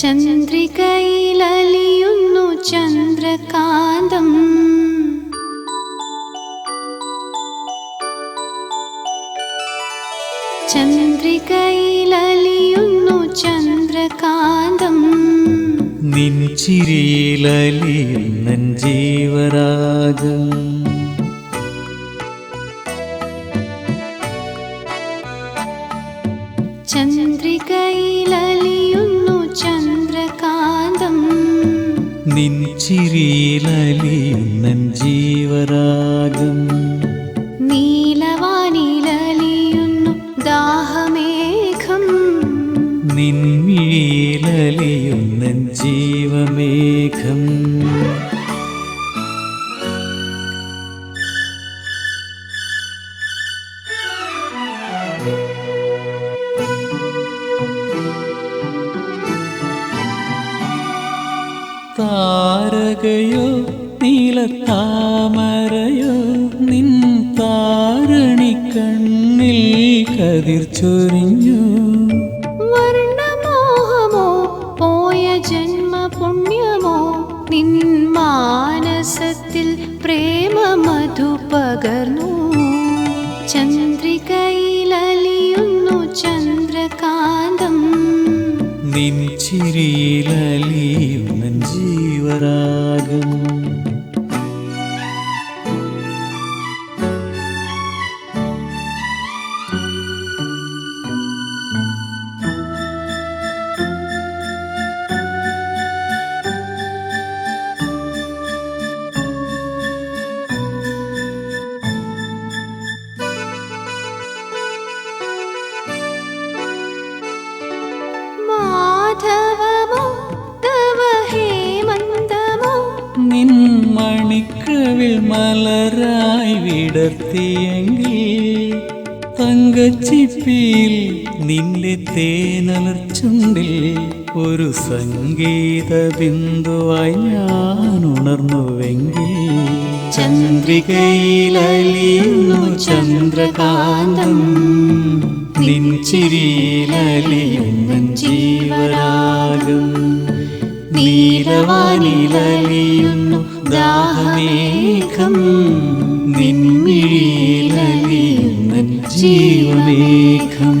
ചന്ദ്രികയിലലിയുന്നു ചന്ദ്രകാന്തം. ചന്ദ്രികയിലലിയുന്നു ചന്ദ്രകാന്തം. നിൻ ചിരിയിലലിയുന്നൻ ജീവരാഗം. ചന്ദ്രികയിലലിയുന്നു ചന്ദ്രകാന്തം നിൻ ചിരിയിലലിയുന്നൻ ജീവരാഗം. നീലവാനിലലിയുന്നു ദാഹമേഘം. നിൻമിഴിയിലലിയുന്നൻ ജീവമേഘം. താരകയോ നീലത്താമരയോ നിൻ താരണി കണ്ണിൽ കതിർ ചൊരിഞ്ഞു. വർണമോഹമോ പോയ ജന്മ പുണ്യമോ നിൻ മാനസത്തിൽ പ്രേമ മധു പകർന്നു ചന്ദ്രികയിലലിയുന്നു ചന്ദ്രകാന്തം. നിൻ ചിരിയിലലിയുന്നൻ ജീവരാഗം. മലരായി വിടർത്തിയെങ്കിൽ തങ്കച്ചിപ്പിയിൽ നിന്റെ തേനലർച്ചുണ്ടിൽ ഒരു സംഗീത ബിന്ദുവായി ഞാൻ ഉണർന്നുവെങ്കിൽ ചന്ദ്രികയിലലിയുന്നു ചന്ദ്രകാന്തം. നിൻ ചിരിയിലലിയുന്നൻ ജീവരാഗം. നീലവാനിലലിയുന്നു ദാഹമേഘം നിൻമിഴിയിലലിയുന്നൻ ജീവമേഘം.